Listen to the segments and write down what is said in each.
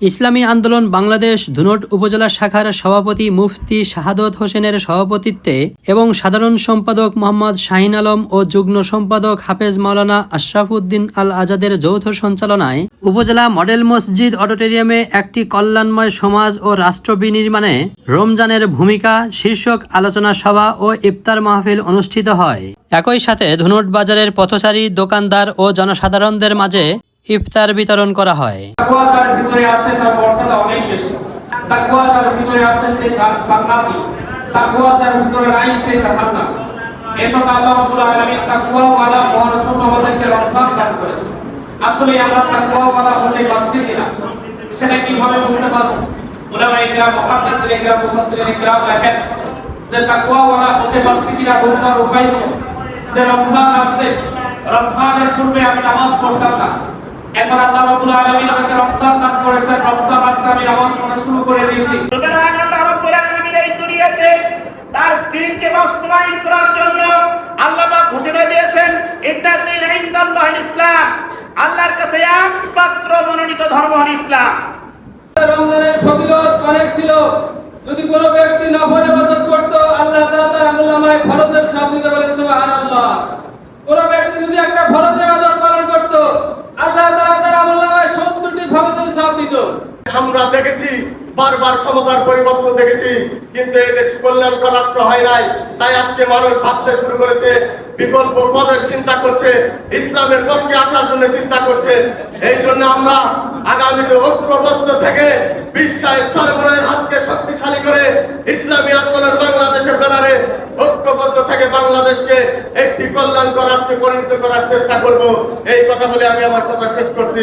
ইসলামী আন্দোলন বাংলাদেশ ধুনট উপজেলা শাখার সভাপতি মুফতি শাহাদত হোসেনের সভাপতিত্বে এবং সাধারণ সম্পাদক মোহাম্মদ শাহিন আলম ও যুগ্ম সম্পাদক হাফেজ মাওলানা আশরাফুদ্দিন আল আজাদের যৌথ সঞ্চালনায় উপজেলা মডেল মসজিদ অডিটোরিয়ামে একটি কল্যাণময় সমাজ ও রাষ্ট্র বিনির্মাণে রমজানের ভূমিকা, শীর্ষক আলোচনা সভা ও ইফতার মাহফিল অনুষ্ঠিত হয়। একই সাথে ধুনট বাজারের পথচারী, দোকানদার ও জনসাধারণদের মাঝে ইফতার বিতরণ করা হয়। আসলে আমরা হতে পারছি কিনা, সেটা কীভাবে বুঝতে পারব? উলামা ইকরাম মুহাদ্দিসিন ইকরাম মুফাসসিরিন ইকরাম লেখেন যে হতে পারছি কিনা বুঝবার উপায় হলো যে রমজান আসছে, রমজানের পূর্বে আমি নামাজ পড়তাম না। এখন আল্লাহ রাব্বুল আলামিন আমাকে রমজান দান করেছেন। রমজান আসছে আমি নামাজ পড়া শুরু করে দিয়েছি। সুতরাং আল্লাহ রাব্বুল আলামিন এই দুনিয়াতে তার দ্বীনকে বাস্তবায়ন করার জন্য আল্লাহ পাক ঘোষণা দিয়েছেন ইন্নাদ্দীন ইনদাল্লাহিল ইসলাম। আল্লাহর কাছে একমাত্র মনোনীত ধর্ম হল ইসলাম। রমজানের আমরা দেখেছি, বারবার ক্ষমতার পরিবর্তন দেখেছি, কিন্তু এই দেশ কল্যাণকর রাষ্ট্র হয় নাই। তাই আজকে মানুষ ভাবতে শুরু করেছে, বিকল্প পদের চিন্তা করছে, ইসলামের পক্ষে আসার জন্য চিন্তা করছে। এই জন্য আমরা আগামীতে ঐক্যবদ্ধ থেকে বিশ্বের জনগণের হাতকে শক্তিশালী করে ইসলামী আন্দোলন বাংলাদেশের ব্যানারে ঐক্যবদ্ধ থেকে বাংলাদেশকে একটি কল্যাণকর রাষ্ট্রে পরিণত করার চেষ্টা করব। এই কথা বলে আমি আমার কথা শেষ করছি।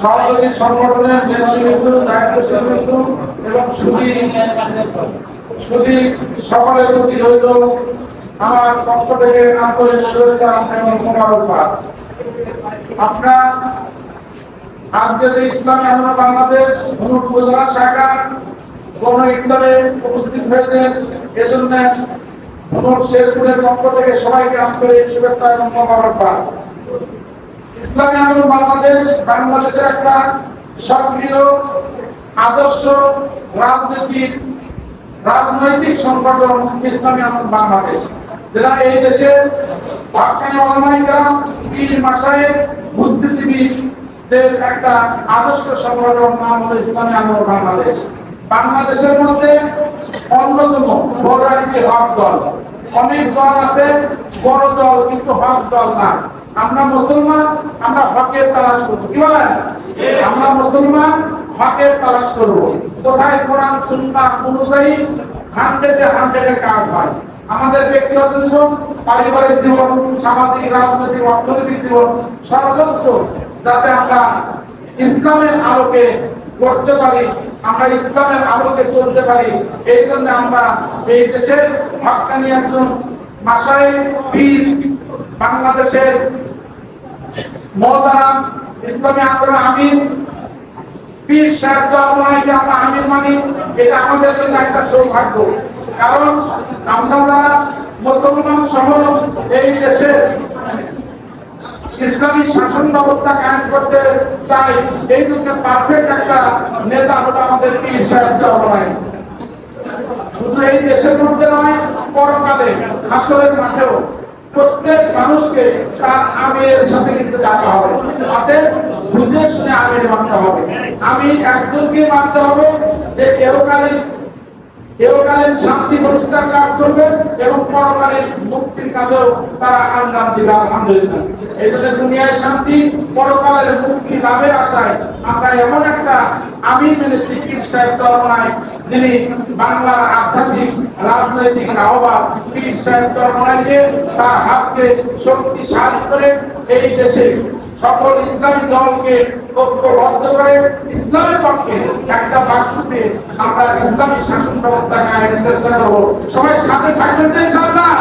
সহযোগী সংগঠনের নেতৃবৃন্দ দায়িত্বশীল বৃন্দ এবং সুদী সুদী সকলের প্রতি হইল আমার পক্ষ থেকে আন্তরিক শুভেচ্ছা এবং মোবারকবাদ। আপনার আজকে যে ইসলামী আন্দোলন বাংলাদেশ, ধনুক উপজেলা শাখার গণ ইফতারে উপস্থিত এজন্য ধনুক শেরপুরের পক্ষ থেকে সবাইকে আন্তরিক শুভেচ্ছা এবং মোবারকবাদ। ইসলামী আন্দোলন বাংলাদেশ, বাংলাদেশের একটা সক্রিয়, আদর্শ রাজনৈতিক রাজনৈতিক সংগঠন ইসলামী আন্দোলন বাংলাদেশ যেটা এই দেশে বুদ্ধিজীবীদের একটা আদর্শ সংগঠন নাম হলো ইসলামী আন্দোলন বাংলাদেশ। বাংলাদেশের মধ্যে অন্যতম বড় একটি হক দল। অনেক দল আছে, বড় দল, কিন্তু হক দল না। আমরা মুসলমান, আমরা হকের তালাশ করব। কি বলেন? আমরা মুসলমান, হকের তালাশ করব। কোথায় কোরআন সুন্নাহ অনুযায়ী হান্ড্রেডে হান্ড্রেডের কাজ হয়? আমাদের ব্যক্তিগত জীবন, পারিবারিক জীবন, সামাজিক, রাজনৈতিক, অর্থনৈতিক জীবন, সর্বত্র যাতে আমরা ইসলামের আলোকে করতে পারি, আমরা ইসলামের আলোকে চলতে পারি, এই জন্য আমরা এই দেশের হকানি একজন মাসায় বীর বাংলাদেশের মহতারাম, ইসলামী আন্দোলন আমির, পীর সাহেব চরমাইকে আমরা আমির মানি। এটা আমাদের জন্য একটা সৌভাগ্য। কারণ আমরা যারা মুসলমান সহ এই দেশে ইসলামী শাসন ব্যবস্থা কায়েম করতে চাই, এই জন্য পারফেক্ট একটা নেতা হলো আমাদের পীর সাহেব চরমাই শুধু এই দেশের মধ্যে নয়, পরকালে আসরের মাঠেও। প্রত্যেক মানুষকে তার আমিরের সাথে কিন্তু ডাকা হবে। অতএব বুঝে শুনে আমির মানতে হবে। আমি একজনকে মানতে হবে যে এহকালীন এহকালীন শান্তি প্রতিষ্ঠার কাজ করবে এবং পরকালীন মুক্তির কাজেও তারা আঞ্জাম দিবে, আলহামদুলিল্লাহ। এই জন্য দুনিয়ায় শান্তি, পরকালের মুক্তি লাভের আশায় আমরা এমন একটা আমির মেনেছি, পীর সাহেব চরমনায় যিনি বাংলার আধ্যাত্মিক, রাজনৈতিক আহ্বান পীর সাহেব তার হাতকে শক্তিশালী করে এই দেশে সকল ইসলামী দলকে ঐক্যবদ্ধ করে ইসলামের পক্ষে একটা বাক্সতে আমরা ইসলামী শাসন ব্যবস্থা চেষ্টা করব সবাই সাথে থাকবেন ইনশাআল্লাহ?